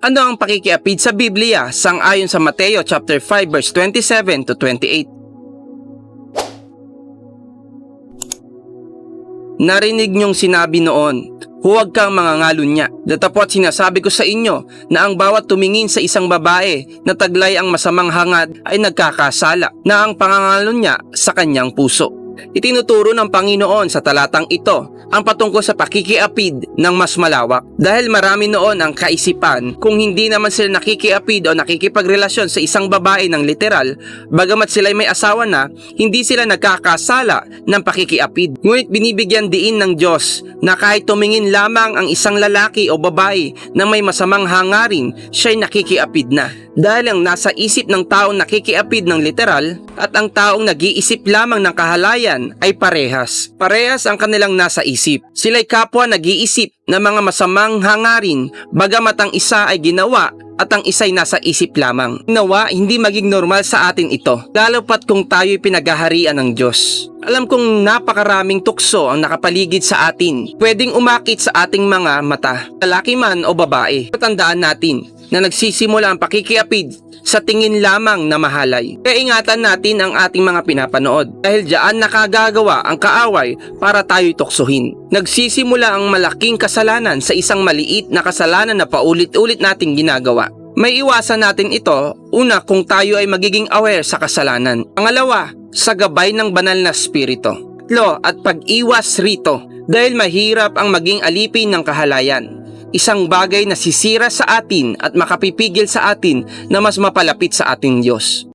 Ano ang pakikiapid sa Biblia sang-ayon sa Mateo chapter 5 verse 27 to 28? Narinig niyong sinabi noon, huwag kang mangangalon niya. Datapot sinasabi ko sa inyo na ang bawat tumingin sa isang babae na taglay ang masamang hangad ay nagkakasala na ang pangangalon niya sa kanyang puso. Itinuturo ng Panginoon sa talatang ito ang patungkol sa pakikiapid ng mas malawak. Dahil marami noon ang kaisipan kung hindi naman sila nakikiapid o nakikipagrelasyon sa isang babae ng literal, bagamat sila may asawa na, hindi sila nagkakasala ng pakikiapid. Ngunit binibigyan diin ng Diyos na kahit tumingin lamang ang isang lalaki o babae na may masamang hangarin, siya'y nakikiapid na. Dahil ang nasa isip ng taong nakikiapid ng literal at ang taong nag-iisip lamang ng kahalayan ay parehas. Parehas ang kanilang nasa isip. Sila'y kapwa nag-iisip ng mga masamang hangarin bagamat ang isa ay ginawa at ang isa'y nasa isip lamang. Nawa, hindi maging normal sa atin ito, lalo pat kung tayo'y pinaghaharian ng Diyos. Alam kong napakaraming tukso ang nakapaligid sa atin, pwedeng umakit sa ating mga mata, lalaki man o babae. Tandaan natin na nagsisimula ang pakikiapid sa tingin lamang na mahalay. Kaya ingatan natin ang ating mga pinapanood dahil diyan nakagagawa ang kaaway para tayo'y tuksohin. Nagsisimula ang malaking kasalanan sa isang maliit na kasalanan na paulit-ulit nating ginagawa. May iwasan natin ito, una kung tayo ay magiging aware sa kasalanan. Pangalawa, sa gabay ng banal na spirito. Tatlo, at pag-iwas rito dahil mahirap ang maging alipin ng kahalayan isang bagay na sisira sa atin at makapipigil sa atin na mas mapalapit sa ating Diyos.